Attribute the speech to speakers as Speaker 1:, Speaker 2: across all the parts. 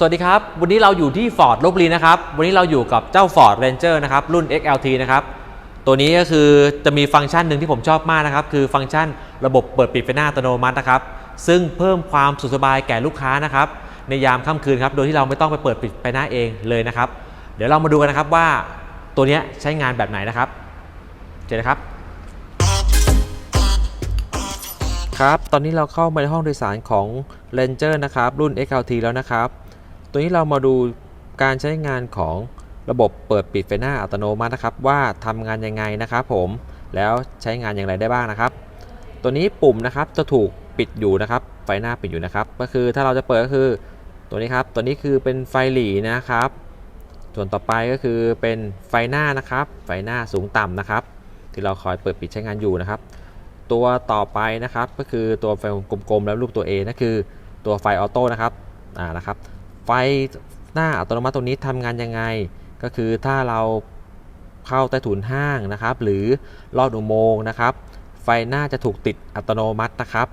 Speaker 1: สวัสดีครับ วันนี้เราอยู่ที่ Ford ลบบุรีนะครับ วันนี้เราอยู่กับเจ้า Ford Ranger นะครับ รุ่น XLT นะครับ ตัวนี้ก็คือจะมีฟังก์ชันหนึ่งที่ผมชอบมากนะครับ คือฟังก์ชันระบบเปิดปิดไฟหน้าอัตโนมัตินะครับ ซึ่งเพิ่มความสุขสบายแก่ลูกค้านะครับ ในยามค่ำคืนครับ โดยที่เราไม่ต้องไปเปิดปิดไฟหน้าเองเลยนะครับ เดี๋ยวเรามาดูกันนะครับว่าตัวนี้ใช้งานแบบไหนนะครับ เจอเลยครับครับ ตอนนี้เราเข้ามาในห้องโดยสารของ Ranger นะครับ รุ่น XLT แล้วนะครับ ตัวนี้เรามาดูการใช้งานของระบบเปิดปิดไฟหน้าอัตโนมัตินะครับ ว่าทำงานยังไงนะครับผมแล้วใช้งานอย่างไรได้บ้างนะครับ ตัวนี้ปุ่มนะครับจะถูกปิดอยู่นะครับ ไฟหน้าปิดอยู่นะครับ ก็คือถ้าเราจะเปิดก็คือตัวนี้ครับตัวนี้คือเป็นไฟหลีนะครับ ส่วนต่อไปก็คือเป็นไฟหน้านะครับ ไฟหน้าสูงต่ำนะครับ ที่เราคอยเปิดปิดใช้งานอยู่นะครับ ตัวต่อไปนะครับก็คือตัวไฟกลมๆแล้วรูปตัว A นั่นคือตัวไฟออโต้นะครับอ่านะครับ ไฟหน้าอัตโนมัติตัวนี้ทำงานยังไง ก็คือถ้าเราเข้าใต้ถุนห้างนะครับ หรือลอดอุโมงค์นะครับ ไฟหน้าจะถูกติดอัตโนมัตินะครับ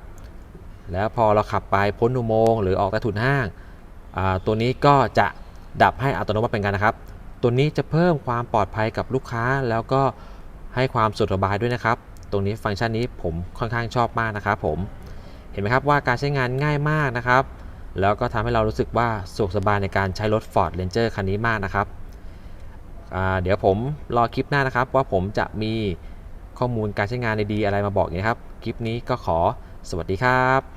Speaker 1: แล้วพอเราขับไปพ้นอุโมงค์หรือออกใต้ถุนห้าง ตัวนี้ก็จะดับให้อัตโนมัติเป็นกันนะครับ ตัวนี้จะเพิ่มความปลอดภัยกับลูกค้า แล้วก็ให้ความสะดวกสบายด้วยนะครับ ตรงนี้ฟังก์ชันนี้ผมค่อนข้างชอบมากนะครับผม เห็นไหมครับว่าการใช้งานง่ายมากนะครับ แล้วก็ทำให้เรารู้สึกว่าสุขสบายในการใช้รถ Ford Ranger คันนี้มากนะครับ เดี๋ยวผมรอคลิปหน้านะครับว่าผมจะมีข้อมูลการใช้งานในดีอะไรมาบอกนะครับ คลิปนี้ก็ขอสวัสดีครับ